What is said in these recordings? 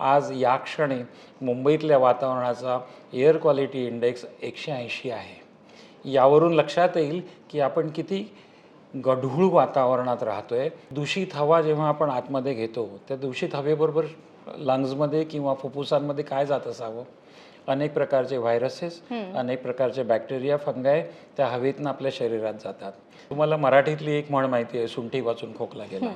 आज या क्षणी मुंबईतल्या वातावरणाचा एअर क्वालिटी इंडेक्स एकशे ऐंशी आहे. यावरून लक्षात येईल की आपण किती गढूळ वातावरणात राहतोय. दूषित हवा जेव्हा आपण आतमध्ये घेतो त्या दूषित हवेबरोबर लंग्समध्ये किंवा फुफ्फुसांमध्ये काय जात असावं? अनेक प्रकारचे व्हायरसेस अनेक प्रकारचे बॅक्टेरिया फंगाय त्या हवेतनं आपल्या शरीरात जातात. तुम्हाला मराठीतली एक म्हण माहिती आहे सुंठी वाचून खोकला गेला.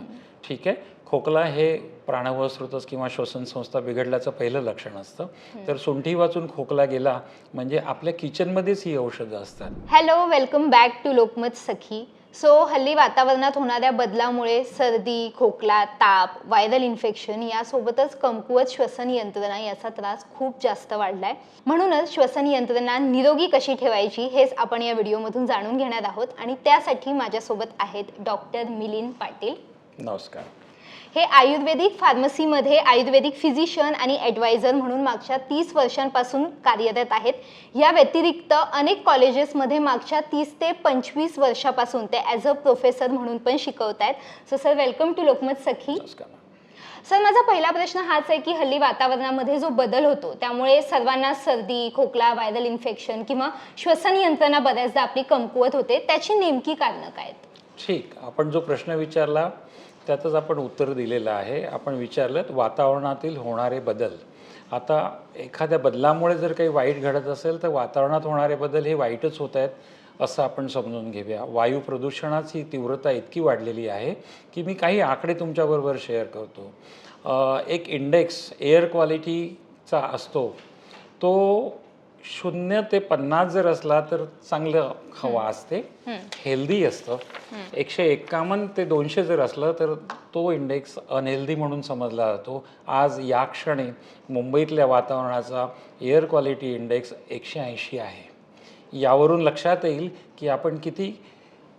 ठीक आहे? खोकला हे प्राणवायू स्रोतस किंवा श्वसन संस्था बिघडल्याचं पहिलं लक्षण असतं. तर सुंठी वाचून खोकला गेला म्हणजे आपल्या किचनमध्येच ही औषधं असतात. Hello welcome back to Lokmat Sakhi so हल्ली वातावरणात होणाऱ्या बदलामुळे सर्दी खोकला ताप व्हायरल इन्फेक्शन यासोबतच कमकुवत श्वसन यंत्रणा याचा त्रास खूप जास्त वाढलाय. म्हणूनच श्वसन यंत्रणा निरोगी कशी ठेवायची हेच आपण या व्हिडिओमधून जाणून घेणार आहोत. आणि त्यासाठी माझ्यासोबत आहेत डॉक्टर मिलिंद पाटील. नमस्कार. हे आयुर्वेदिक फार्मसीमध्ये आयुर्वेदिक फिजिशियन आणि ॲडवायझर म्हणून मागच्या तीस वर्षांपासून कार्यरत आहेत. या व्यतिरिक्त अनेक कॉलेजेसमध्ये मागच्या तीस ते पंचवीस वर्षापासून ते ॲज अ प्रोफेसर म्हणून पण शिकवत आहेत. So sir welcome to Lokmat Sakhi sir माझा पहिला प्रश्न हाच आहे की हल्ली वातावरणामध्ये जो बदल होतो त्यामुळे सर्वांना सर्दी खोकला व्हायरल इन्फेक्शन किंवा श्वसन यंत्रणा बऱ्याचदा आपली कमकुवत होते. त्याची नेमकी कारणं काय आहेत? ठीक. आपण जो प्रश्न विचारला त्यातच आपण उत्तर दिलेलं आहे. आपण विचारलं वातावरणातील होणारे बदल. आता एखाद्या बदलामुळे जर काही वाईट घडत असेल तर वातावरणात होणारे बदल हे वाईटच होत आहेत असं आपण समजून घेऊया. वायू प्रदूषणाची तीव्रता इतकी वाढलेली आहे की मी काही आकडे तुमच्याबरोबर शेअर करतो. एक इंडेक्स एअर क्वालिटीचा असतो. तो शून्य ते पन्नास जर असला तर चांगलं हवा असते. हेल्दी असतं. एकशे एक्कावन्न ते दोनशे जर असलं तर तो इंडेक्स अनहेल्दी म्हणून समजला जातो. आज या क्षणी मुंबईतल्या वातावरणाचा एअर क्वालिटी इंडेक्स एकशे ऐंशी आहे. यावरून लक्षात येईल की आपण किती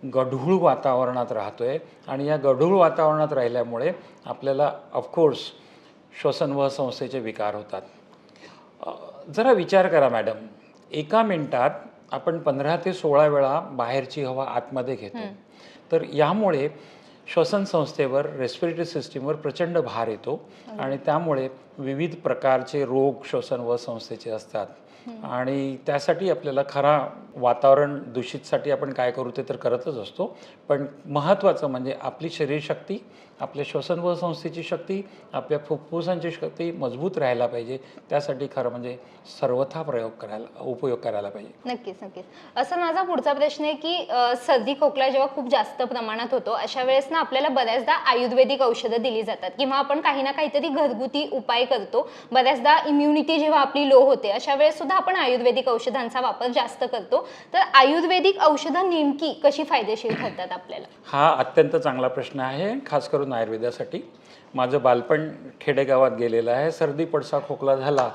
गढूळ वातावरणात राहतोय आणि या गढूळ वातावरणात राहिल्यामुळे आपल्याला ऑफकोर्स श्वसनवह संस्थेचे विकार होतात. जरा विचार करा मॅडम. एका मिनिटात आपण पंधरा ते सोळा वेळा बाहेरची हवा आतमध्ये घेतो. तर यामुळे श्वसन संस्थेवर रेस्पिरेटरी सिस्टीमवर प्रचंड भार येतो आणि त्यामुळे विविध प्रकारचे रोग श्वसन व संस्थेचे असतात. आणि त्यासाठी आपल्याला खरा वातावरण दूषितसाठी आपण काय करू ते तर करतच असतो. पण महत्त्वाचं म्हणजे आपली शरीरशक्ती आपल्या श्वसन व संस्थेची शक्ती आपल्या फुफ्फुसांची शक्ती मजबूत राहायला पाहिजे. त्यासाठी खरं म्हणजे सर्वथा प्रयोग करायला उपयोग करायला पाहिजे. नक्कीच नक्कीच. असं माझा पुढचा प्रश्न आहे की सर्दी खोकला जेव्हा खूप जास्त प्रमाणात होतो अशा वेळेस ना आपल्याला बऱ्याचदा आयुर्वेदिक औषधं दिली जातात. किंवा आपण काही ना काहीतरी घरगुती उपाय करतो. बऱ्याचदा इम्युनिटी जेव्हा आपली लो होते अशा वेळेस सुद्धा आपण आयुर्वेदिक औषधांचा वापर जास्त करतो. तर आयुर्वेदिक औषधं नेमकी कशी फायदेशीर ठरतात आपल्याला? हा अत्यंत चांगला प्रश्न आहे. खास करून आयुर्वेदासाठी. माझं बालपण खेडेगावात गेलेलं आहे. सर्दी पडसा खोकला झाला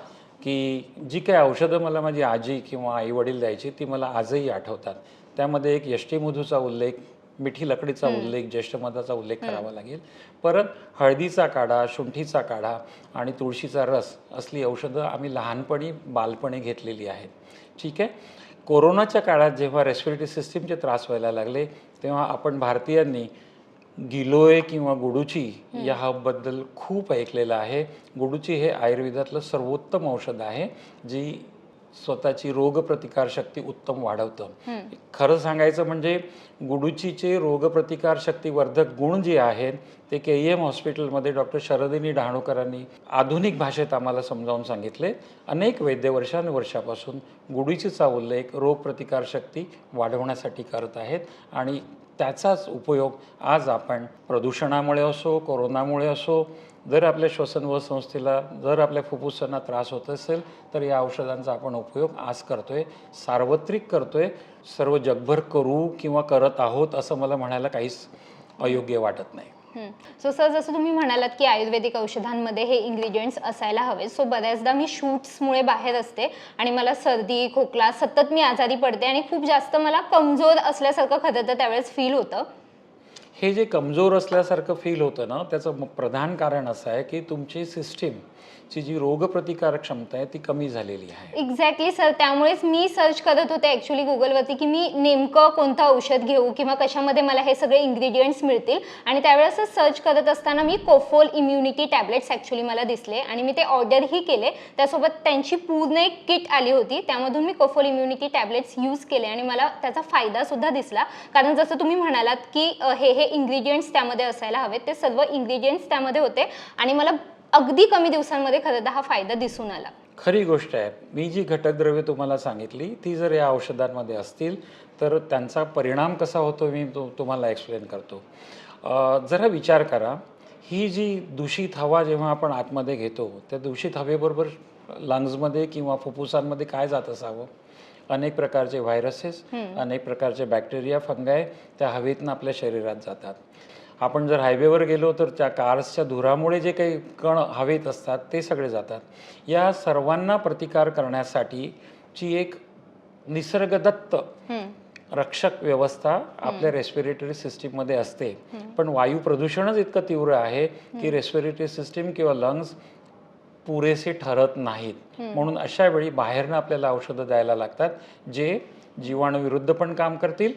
की जी काही औषधं मला माझी आजी किंवा आई वडील द्यायची ती मला आजही आठवतात. त्यामध्ये एक यष्टीमधूचा उल्लेख मिठी लकडीचा उल्लेख ज्येष्ठमधाचा उल्लेख करावा लागेल. परत हळदीचा काढा शुंठीचा काढा आणि तुळशीचा रस असली औषधं आम्ही लहानपणी बालपणी घेतलेली आहेत. ठीक आहे? कोरोनाच्या काळात जेव्हा रेस्पिरेटरी सिस्टीमचे त्रास व्हायला लागले तेव्हा आपण भारतीयांनी गिलोय किंवा गुडूची या हबबद्दल खूप ऐकलेलं आहे. गुडूची हे आयुर्वेदातलं सर्वोत्तम औषध आहे जी स्वतःची रोगप्रतिकार शक्ती उत्तम वाढवतं. खरं सांगायचं म्हणजे गुडूचीचे रोगप्रतिकार शक्तीवर्धक गुण जे आहेत ते के ई एम हॉस्पिटलमध्ये डॉक्टर शरदिनी डहाणूकरांनी आधुनिक भाषेत आम्हाला समजावून सांगितले. अनेक वैद्यवर्षानुवर्षापासून गुडूचीचा उल्लेख रोगप्रतिकार शक्ती वाढवण्यासाठी करत आहेत आणि त्याचाच उपयोग आज आपण प्रदूषणामुळे असो कोरोनामुळे असो जर आपल्या श्वसन व संस्थेला जर आपल्या फुफ्फुसांना त्रास होत असेल तर या औषधांचा आपण उपयोग आज करतोय सार्वत्रिक करतोय सर्व जगभर करू किंवा करत आहोत असं मला म्हणायला काहीच अयोग्य वाटत नाही. सो सर जसं तुम्ही म्हणालात की आयुर्वेदिक औषधांमध्ये हे इंग्रेडियंट्स असायला हवे सो बऱ्याचदा मी शूट्समुळे बाहेर असते आणि मला सर्दी खोकला सतत मी आजारी पडते आणि खूप जास्त मला कमजोर असल्यासारखं खरं तर त्यावेळेस फील होतं. हे जे कमजोर असल्यासारखं फील होतं ना त्याचं प्रधान कारण असं आहे की तुमची सिस्टीम ची जी रोगप्रतिकार क्षमता आहे ती कमी झालेली आहे. एक्झॅक्टली सर त्यामुळेच मी सर्च करत होते ॲक्च्युली गुगलवरती की मी नेमकं कोणतं औषध घेऊ किंवा कशामध्ये मला हे सगळे इन्ग्रेडियंट्स मिळतील. आणि त्यावेळेस सर्च करत असताना मी कोफोल इम्युनिटी टॅबलेट्स ॲक्च्युली मला दिसले आणि मी ते ऑर्डरही केले. त्यासोबत त्यांची पूर्ण एक किट आली होती. त्यामधून मी कोफोल इम्युनिटी टॅबलेट्स यूज केले आणि मला त्याचा फायदासुद्धा दिसला. कारण जसं तुम्ही म्हणालात की हे हे इन्ग्रेडियंट्स त्यामध्ये असायला हवेत ते सर्व इन्ग्रेडियंट्स त्यामध्ये होते. आणि मला अगदी कमी दिवसांमध्ये खरं तर हा फायदा दिसून आला. खरी गोष्ट आहे. मी जी घटकद्रव्ये तुम्हाला सांगितली ती जर या औषधांमध्ये असतील तर त्यांचा परिणाम कसा होतो मी तो तुम्हाला एक्सप्लेन करतो. जरा विचार करा. ही जी दूषित हवा जेव्हा आपण आतमध्ये घेतो त्या दूषित हवेबरोबर लंग्समध्ये किंवा फुफ्फुसांमध्ये काय जात असावं? अनेक प्रकारचे व्हायरसेस अनेक प्रकारचे बॅक्टेरिया फंगाय त्या हवेतनं आपल्या शरीरात जातात. आपण जर हायवेवर गेलो तर त्या कार्सच्या धुरामुळे जे काही कण हवेत असतात ते सगळे जातात. या सर्वांना प्रतिकार करण्यासाठी ची एक निसर्गदत्त. रक्षक व्यवस्था आपल्या रेस्पिरेटरी सिस्टीममध्ये असते. पण वायू प्रदूषणच इतकं तीव्र आहे की रेस्पिरेटरी सिस्टीम किंवा लंग्स पुरेसे ठरत नाहीत. म्हणून अशा वेळी बाहेरनं आपल्याला औषधं द्यायला लागतात जे जीवाणूविरुद्ध पण काम करतील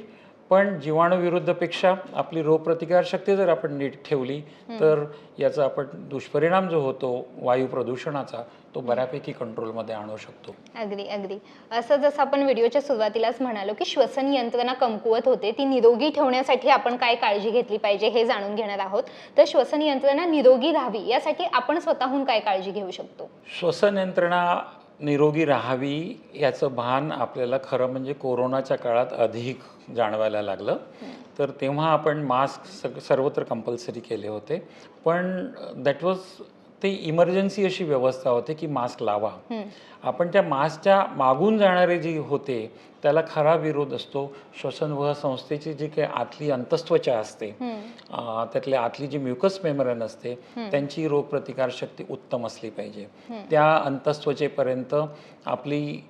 पण जीवाणूविरुद्धपेक्षा आपली रोगप्रतिकारशक्ती जर आपण नीट ठेवली तर याचा आपण दुष्परिणाम जो होतो वायू प्रदूषणाचा तो बऱ्यापैकी कंट्रोलमध्ये आणू शकतो. अगदी अगदी. असं जसं आपण व्हिडिओच्या सुरुवातीलाच म्हणालो की श्वसन यंत्रणा कमकुवत होते ती निरोगी ठेवण्यासाठी आपण काय काळजी घेतली पाहिजे हे जाणून घेणार आहोत. तर श्वसन यंत्रणा निरोगी राहावी यासाठी आपण स्वतःहून काय काळजी घेऊ शकतो? श्वसन यंत्रणा निरोगी राहावी याचं भान आपल्याला खरं म्हणजे कोरोनाच्या काळात अधिक जाणवायला लागलं. तर तेव्हा आपण मास्क सग सर्वत्र कंपल्सरी केले होते. पण दॅट वॉज ते इमर्जन्सी अशी व्यवस्था होती की मास्क लावा. आपण त्या मास्कच्या मागून जाणारे जी होते त्याला खरा विरोध असतो. श्वसनवह संस्थेची जी काही आतली अंतस्त्वचा असते त्यातल्या आतली जी म्युकस मेमरन असते त्यांची रोगप्रतिकार शक्ती उत्तम असली पाहिजे. त्या अंतस्त्वचेपर्यंत आपली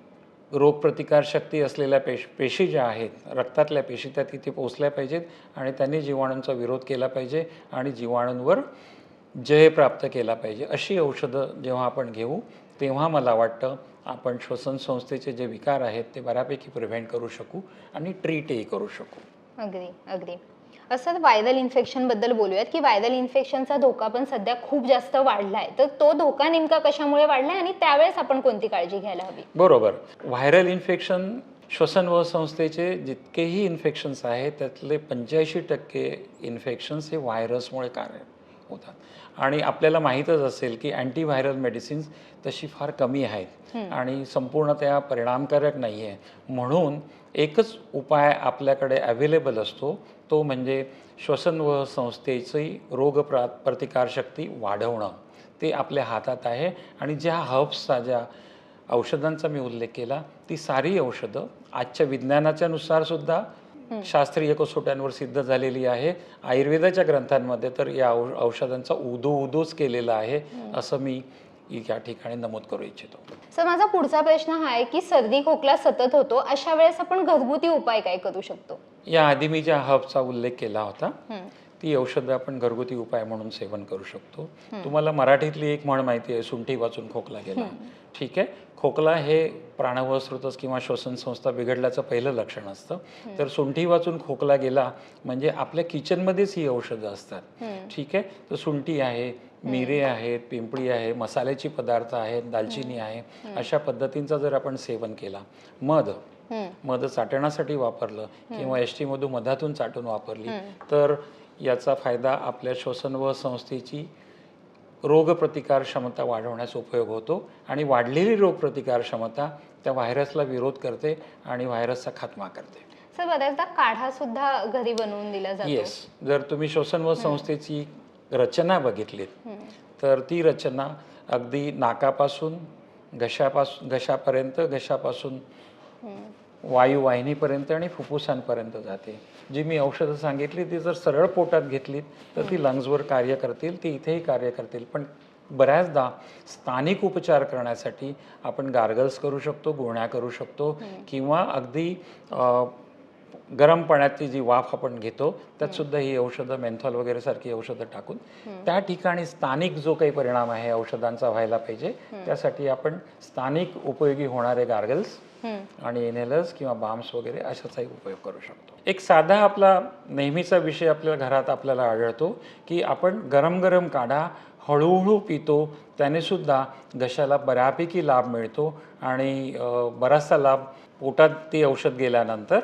रोगप्रतिकार शक्ती असलेल्या पेश पेशी ज्या आहेत रक्तातल्या पेशी त्या तिथे पोचल्या पाहिजेत आणि त्यांनी जीवाणूंचा विरोध केला पाहिजे आणि जीवाणूंवर जय प्राप्त केला पाहिजे. अशी औषधं जेव्हा आपण घेऊ तेव्हा मला वाटतं आपण श्वसन संस्थेचे जे विकार आहेत ते बऱ्यापैकी प्रिव्हेंट करू शकू आणि ट्रीटही करू शकू. अगदी अगदी. असं व्हायरल इन्फेक्शनबद्दल बोलूयात की व्हायरल इन्फेक्शनचा धोका पण सध्या खूप जास्त वाढलाय. तर तो धोका नेमका कशामुळे वाढलाय आणि त्यावेळेस आपण कोणती काळजी घ्यायला हवी? बरोबर. व्हायरल इन्फेक्शन श्वसन व संस्थेचे जितकेही इन्फेक्शन्स आहेत त्यातले पंच्याऐंशी टक्के इन्फेक्शन्स हे व्हायरसमुळे कार्य होतात. आणि आपल्याला माहीतच असेल की अँटीव्हायरल मेडिसिन्स तशी फार कमी आहेत आणि संपूर्णतया परिणामकारक नाही आहे म्हणून एकच उपाय आपल्याकडे अवेलेबल असतो तो म्हणजे श्वसन व संस्थेची रोग प्रा प्रतिकारशक्ती वाढवणं. ते आपल्या हातात आहे आणि ज्या हर्ब्सचा ज्या औषधांचा मी उल्लेख केला ती सारी औषधं आजच्या विज्ञानाच्या नुसार सुद्धा शास्त्रीय कसोट्यांवर सिद्ध झालेली आहे. आयुर्वेदाच्या ग्रंथांमध्ये तर या औषधांचा उदो उदोच केलेला आहे असं मी या ठिकाणी नमूद करू इच्छितो. सर माझा पुढचा प्रश्न हा आहे की सर्दी खोकला सतत होतो अशा वेळेस आपण घरगुती उपाय काय करू शकतो? या आधी मी ज्या हर्बचा उल्लेख केला होता. ती औषधं आपण घरगुती उपाय म्हणून सेवन करू शकतो. तुम्हाला मराठीतली एक म्हण माहिती आहे सुंठी वाचून खोकला गेला. ठीक आहे? खोकला हे प्राणवायू स्रोतस किंवा श्वसन संस्था बिघडल्याचं पहिलं लक्षण असतं. तर सुंठी वाचून खोकला गेला म्हणजे आपल्या किचनमध्येच ही औषधं असतात. ठीक आहे? तर सुंठी आहे मिरे आहेत पिंपळी आहे मसाल्याची पदार्थ आहेत दालचिनी आहे. अशा पद्धतींचं जर आपण सेवन केला मध. मध चाटण्यासाठी वापरलं किंवा एस टी मधून मधातून चाटून वापरली तर याचा फायदा आपल्या श्वसन व संस्थेची रोगप्रतिकार क्षमता वाढवण्यास उपयोग होतो आणि वाढलेली रोगप्रतिकार क्षमता त्या व्हायरसला विरोध करते आणि व्हायरसचा खात्मा करते. सर बऱ्याचदा काढा सुद्धा घरी बनवून दिला जातो. येस जर तुम्ही श्वसन व संस्थेची रचना बघितलीत तर ती रचना अगदी नाकापासून घशापासून घशापर्यंत घशापासून वायुवाहिनीपर्यंत आणि फुफ्फुसांपर्यंत जाते. जी मी औषधं सांगितली ती जर सरळ पोटात घेतलीत तर ती लंग्सवर कार्य करतील ती इथेही कार्य करतील. पण बऱ्याचदा स्थानिक उपचार करण्यासाठी आपण गार्गल्स करू शकतो गुळण्या करू शकतो किंवा अगदी गरम पाण्यातली जी वाफ आपण घेतो त्यात सुद्धा ही औषधं मेन्थॉल वगैरे सारखी औषधं टाकून त्या ठिकाणी स्थानिक जो काही परिणाम आहे औषधांचा व्हायला पाहिजे. त्यासाठी आपण स्थानिक उपयोगी होणारे गार्गल्स. आणि इनहेलर्स किंवा बाम्स वगैरे अशाचाही उपयोग करू शकतो. एक साधा आपला नेहमीचा विषय आपल्या घरात आपल्याला आढळतो की आपण गरम गरम काढा हळूहळू पितो त्याने सुद्धा घशाला बऱ्यापैकी लाभ मिळतो आणि बराचसा लाभ पोटात ती औषध गेल्यानंतर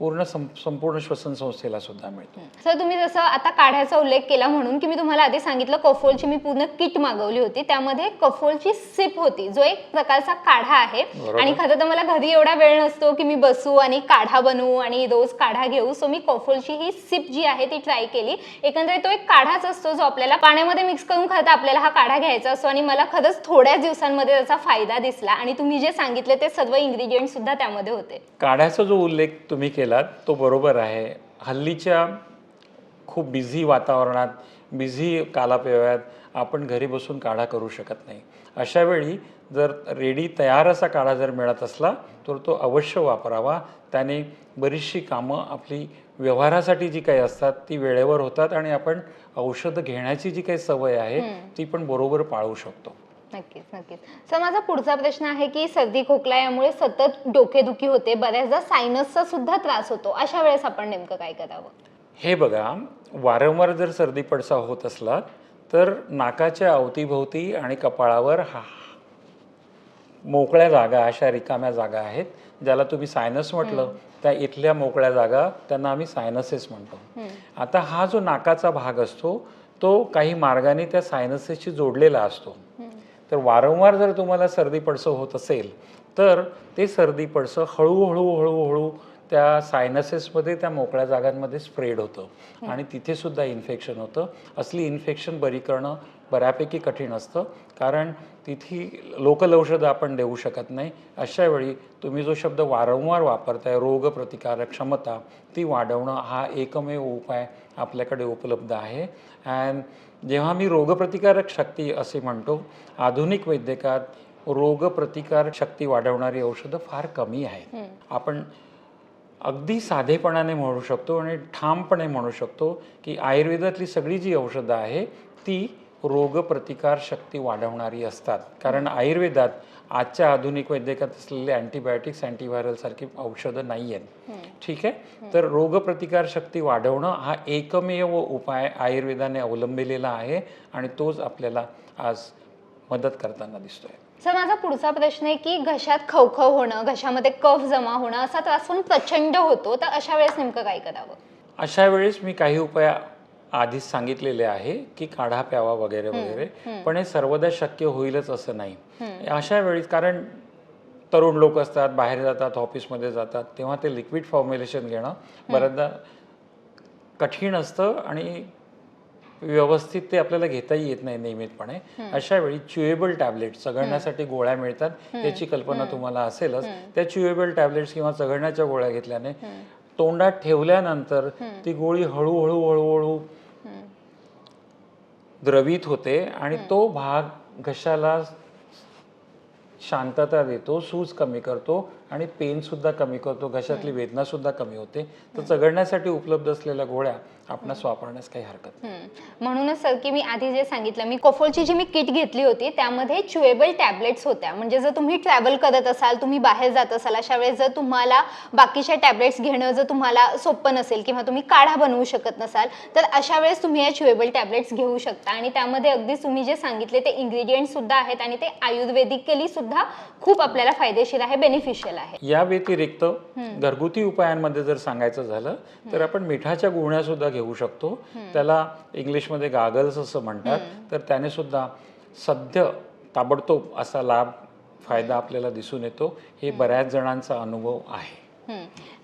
पूर्ण संपूर्ण श्वसन संस्थेला सुद्धा मिळतो. सर तुम्ही जसं आता काढ्याचा उल्लेख केला म्हणून की मी तुम्हाला आधी सांगितलं कफोलची मी पूर्ण किट मागवली होती. त्यामध्ये कफोलची सिप होती जो एक प्रकारचा काढा आहे. आणि खरं तर मला घरी एवढा वेळ नसतो की मी बसू आणि काढा बनवू आणि रोज काढा घेऊ. सो मी कफोलची ही सिप जी आहे ती ट्राय केली. एकंदरीत तो एक काढाच असतो जो आपल्याला पाण्यामध्ये मिक्स करून खरं तर आपल्याला हा काढा घ्यायचा असतो. आणि मला खरंच थोड्याच दिवसांमध्ये त्याचा फायदा दिसला. आणि तुम्ही जे सांगितले ते सर्व इन्ग्रेडियंट सुद्धा त्यामध्ये होते. काढ्याचा जो उल्लेख तुम्ही केलात तो बरोबर आहे. हल्लीच्या खूप बिझी वातावरणात बिझी कालापेव्यात आपण घरी बसून काढा करू शकत नाही. अशा वेळी जर रेडी तयार असा काढा जर मिळत असला तर तो अवश्य वापरावा. त्याने बरीचशी कामं आपली व्यवहारासाठी जी काही असतात ती वेळेवर होतात आणि आपण औषधं घेण्याची जी काही सवय आहे ती पण बरोबर पाळू शकतो. नक्कीच नक्कीच. सर माझा पुढचा प्रश्न आहे की सर्दी खोकला यामुळे सतत डोकेदुखी होते बऱ्याचदा सायनसचा सुद्धा त्रास होतो. अशा वेळेस आपण नेमकं काय करावं? हे बघा वारंवार जर सर्दी पडसा होत असला तर नाकाच्या अवतीभोवती आणि कपाळावर हा मोकळ्या जागा अशा रिकाम्या जागा आहेत ज्याला तुम्ही सायनस म्हटलं. त्या इथल्या मोकळ्या जागा त्यांना आम्ही सायनसेस म्हणतो. आता हा जो नाकाचा भाग असतो तो काही मार्गाने त्या सायनसेसशी जोडलेला असतो. तर वारंवार जर तुम्हाला सर्दी पडसं होत असेल तर ते सर्दी पडसं हळूहळू हळूहळू त्या सायनसेसमध्ये त्या मोकळ्या जागांमध्ये स्प्रेड होतं. आणि तिथे सुद्धा इन्फेक्शन होतं. असली इन्फेक्शन बरी करणं बऱ्यापैकी कठीण असतं. कारण तिथे लोकल औषधं आपण देऊ शकत नाही. अशा वेळी तुम्ही जो शब्द वारंवार वापरताय रोगप्रतिकारक क्षमता ती वाढवणं हा एकमेव उपाय आपल्याकडे उपलब्ध आहे. अँड जेव्हा मी रोगप्रतिकारक शक्ती असे म्हणतो आधुनिक वैद्यकात रोगप्रतिकारक शक्ती वाढवणारी औषधं फार कमी आहेत. आपण अगदी साधेपणाने म्हणू शकतो आणि ठामपणे म्हणू शकतो की आयुर्वेदातली सगळी जी औषधं आहे ती रोगप्रतिकार शक्ती वाढवणारी असतात. कारण आयुर्वेदात आजच्या आधुनिक वैद्यकात असलेले अँटीबायोटिक्स अँटीव्हायरल सारखी औषधं नाही आहेत ठीक आहे? तर रोगप्रतिकार शक्ती वाढवणं हा एकमेव उपाय आयुर्वेदाने अवलंबिलेला आहे आणि तोच आपल्याला आज मदत करताना दिसतोय. सर माझा पुढचा प्रश्न आहे की घशात खवखव होणं घशामध्ये कफ जमा होणं असा त्रास पण प्रचंड होतो. तर अशा वेळेस नेमकं काय करावं? अशा वेळेस मी काही उपाय आधीच सांगितलेले आहे की काढा प्यावा वगैरे वगैरे. पण हे सर्वदा शक्य होईलच असं नाही. अशा वेळी कारण तरुण लोक असतात बाहेर जातात ऑफिसमध्ये जातात तेव्हा ते लिक्विड फॉर्म्युलेशन घेणं बऱ्याचदा कठीण असतं आणि व्यवस्थित ते आपल्याला घेताही येत नाही नियमितपणे. अशा वेळी च्युएबल टॅबलेट चघळण्यासाठी गोळ्या मिळतात याची कल्पना तुम्हाला असेलच. त्या च्युएबल टॅबलेट्स किंवा चघळण्याच्या गोळ्या घेतल्याने तोंडात ठेवल्यानंतर ती गोळी हळूहळू हळूहळू द्रवित होते आणि तो भाग घशाला शांतता देतो सूज कमी करतो आणि पेन सुद्धा कमी करतो घशातली वेदना सुद्धा कमी होते. तर चघळण्यासाठी उपलब्ध असलेल्या गोळ्या आपणास वापरण्यास काही हरकत नाही. म्हणूनच सर की मी आधी जे सांगितलं मी कोफोलची जी मी किट घेतली होती त्यामध्ये च्युएबल टॅबलेट्स होत्या. म्हणजे जर तुम्ही ट्रॅव्हल करत असाल तुम्ही बाहेर जात असाल अशा वेळेस जर तुम्हाला बाकीच्या टॅबलेट्स घेणं जर तुम्हाला सोपं नसेल किंवा तुम्ही काढा बनवू शकत नसाल तर अशा वेळेस तुम्ही या च्युएबल टॅबलेट्स घेऊ शकता. आणि त्यामध्ये अगदीच तुम्ही जे सांगितले ते इन्ग्रेडियंट सुद्धा आहेत आणि ते आयुर्वेदिकली सुद्धा खूप आपल्याला फायदेशीर आहे बेनिफिशियल आहे. या व्यतिरिक्त घरगुती उपायांमध्ये जर सांगायचं झालं तर आपण मिठाच्या गुळण्या सुद्धा घेऊ शकतो. त्याला इंग्लिशमध्ये गागल्स असं म्हणतात. तर त्याने सुद्धा सद्य ताबडतोब असा लाभ फायदा आपल्याला दिसून येतो. हे बऱ्याच जणांचा अनुभव आहे.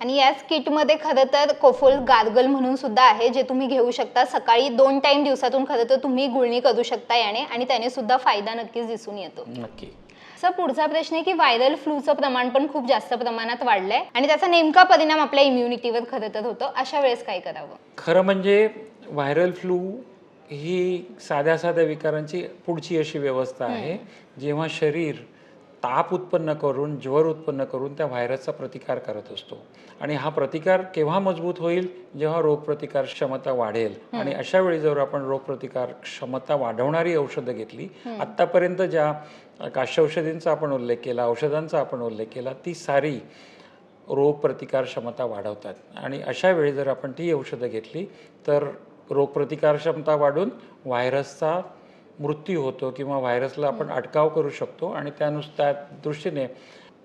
आणि याच किटमध्ये खरं तर कोफोल गार्गल म्हणून सुद्धा आहे जे तुम्ही घेऊ शकता. सकाळी दोन टाइम दिवसातून खरं तर तुम्ही गुळणी करू शकता याने आणि त्याने सुद्धा फायदा नक्कीच दिसून येतो. नक्की. सर पुढचा प्रश्न आहे की व्हायरल फ्लूचं प्रमाण पण खूप जास्त प्रमाणात वाढलंय. आणि त्याचा नेमका परिणाम आपल्या इम्युनिटीवर खरं तर होतो. अशा वेळेस काय करावं? खरं म्हणजे व्हायरल फ्लू ही साध्या साध्या विकारांची पुढची अशी व्यवस्था आहे. जेव्हा शरीर ताप उत्पन्न करून ज्वर उत्पन्न करून त्या व्हायरसचा प्रतिकार करत असतो. आणि हा प्रतिकार केव्हा मजबूत होईल? जेव्हा रोगप्रतिकार क्षमता वाढेल. आणि अशा वेळी जर आपण रोगप्रतिकार क्षमता वाढवणारी औषधं घेतली आत्तापर्यंत ज्या काश्यौषधींचा आपण उल्लेख केला औषधांचा आपण उल्लेख केला ती सारी रोगप्रतिकार क्षमता वाढवतात. आणि अशा वेळी जर आपण ती औषधं घेतली तर रोगप्रतिकार क्षमता वाढून व्हायरसचा मृत्यू होतो किंवा व्हायरसला आपण अटकाव करू शकतो. आणि त्यानुस त्या दृष्टीने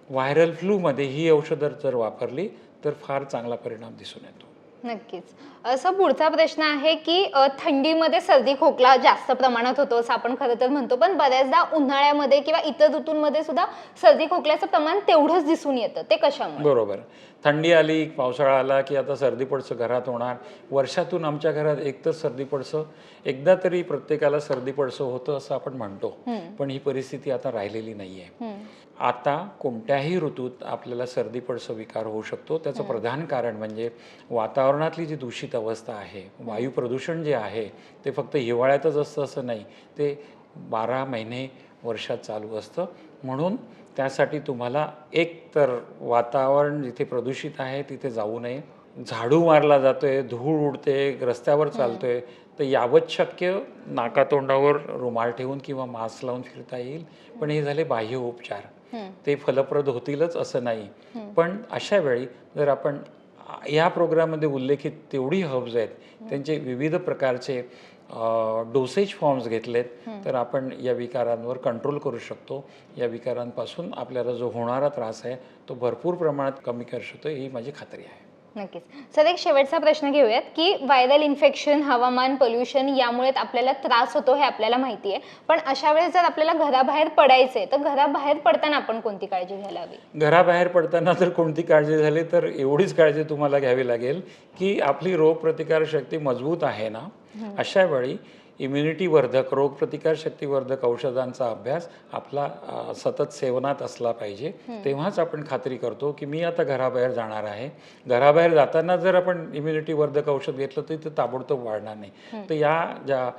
व्हायरल फ्लूमध्ये ही औषधं जर वापरली तर फार चांगला परिणाम दिसून येतो. नक्कीच. असं पुढचा प्रश्न आहे की थंडीमध्ये सर्दी खोकला जास्त प्रमाणात होतो असं आपण खरं तर म्हणतो. पण बऱ्याचदा उन्हाळ्यामध्ये किंवा इतर ऋतूंमध्ये सुद्धा सर्दी खोकल्याचं प्रमाण तेवढंच दिसून येतं. ते कशामुळे? बरोबर. थंडी आली पावसाळा आला की आता सर्दी पडसं घरात होणार. वर्षातून आमच्या घरात एक तर सर्दी पडसं एकदा तरी प्रत्येकाला सर्दी पडसं होतं असं आपण म्हणतो. पण ही परिस्थिती आता राहिलेली नाही आहे. आता कोणत्याही ऋतूत आपल्याला सर्दी पडसं विकार होऊ शकतो. त्याचं प्रधान कारण म्हणजे वातावरणातली जी दूषित अवस्था आहे वायू प्रदूषण जे आहे ते फक्त हिवाळ्यातच असतं असं नाही. ते बारा महिने वर्षात चालू असतं. म्हणून त्यासाठी तुम्हाला एक तर वातावरण जिथे प्रदूषित आहे तिथे जाऊ नये. झाडू मारला जातोय धूळ उडते रस्त्यावर चालतोय तर यावत शक्य नाकातोंडावर रुमाल ठेवून किंवा मास्क लावून फिरता येईल. पण हे झाले बाह्य उपचार. ते फलप्रद होतीलच असं नाही. पण अशा वेळी जर आपण या प्रोग्राममध्ये उल्लेखित तेवढी हब्स आहेत. त्यांचे विविध प्रकारचे डोसेज फॉर्म्स घेतलेत. तर आपण या विकारांवर कंट्रोल करू शकतो. या विकारांपासून आपल्याला जो होणारा त्रास आहे तो भरपूर प्रमाणात कमी करू शकतो. ही माझी खात्री आहे. नक्कीच. सर एक शेवटचा प्रश्न घेऊयात की व्हायरल इन्फेक्शन हवामान पोल्युशन यामुळे आपल्याला त्रास होतो हे आपल्याला माहिती आहे पण अशा वेळेस जर आपल्याला घराबाहेर पडायचंय तर घराबाहेर पडताना आपण कोणती काळजी घ्यायला हवी? घराबाहेर पडताना जर कोणती काळजी झाली तर एवढीच काळजी तुम्हाला घ्यावी लागेल की आपली रोगप्रतिकार शक्ती मजबूत आहे ना? अशा वेळी इम्युनिटी वर्धक रोगप्रतिकार शक्तीवर्धक औषधांचा अभ्यास आपला सतत सेवनात असला पाहिजे. तेव्हाच आपण खात्री करतो की मी आता घराबाहेर जाणार आहे. घराबाहेर जाताना जर आपण इम्युनिटी वर्धक औषध घेतलं तर ते ताबडतोब वाढणार नाही. तर या ज्या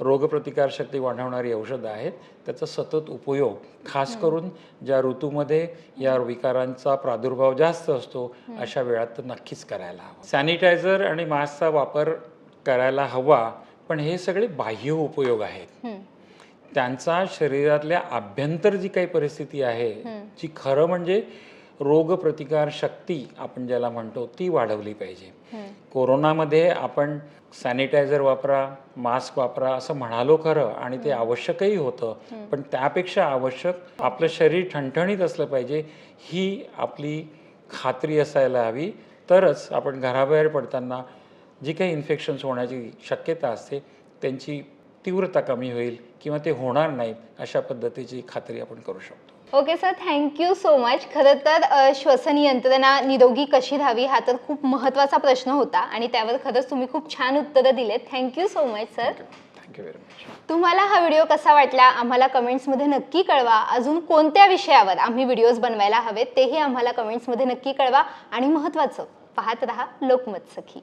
रोगप्रतिकार शक्ती वाढवणारी औषधं आहेत त्याचा सतत उपयोग खास करून ज्या ऋतूमध्ये या विकारांचा प्रादुर्भाव जास्त असतो अशा वेळात तर नक्कीच करायला हवा. सॅनिटायझर आणि मास्कचा वापर करायला हवा पण हे सगळे बाह्य उपयोग आहेत. त्यांचा शरीरातल्या आभ्यंतर जी काही परिस्थिती आहे जी खरं म्हणजे रोगप्रतिकार शक्ती आपण ज्याला म्हणतो ती वाढवली पाहिजे. कोरोनामध्ये आपण सॅनिटायझर वापरा मास्क वापरा असं म्हणालो खरं आणि ते आवश्यकही होतं. पण त्यापेक्षा आवश्यक आपलं शरीर ठणठणीत असलं पाहिजे ही आपली खात्री असायला हवी. तरच आपण घराबाहेर पडताना जी काही इन्फेक्शन्स होण्याची शक्यता असते त्यांची तीव्रता कमी होईल किंवा ते होणार नाहीत अशा पद्धतीची खात्री आपण करू शकतो. Okay sir thank you so much खरं तर श्वसन यंत्रणा निरोगी कशी राहावी हा तर खूप महत्त्वाचा प्रश्न होता आणि त्यावर खरंच तुम्ही खूप छान उत्तरं दिलेत. Thank you so much sir thank you very much तुम्हाला हा व्हिडिओ कसा वाटला? आम्हाला कमेंट्समध्ये नक्की कळवा. अजून कोणत्या विषयावर आम्ही व्हिडिओज बनवायला हवेत तेही आम्हाला कमेंट्समध्ये नक्की कळवा. आणि महत्त्वाचं पाहत रहा लोकमत सखी.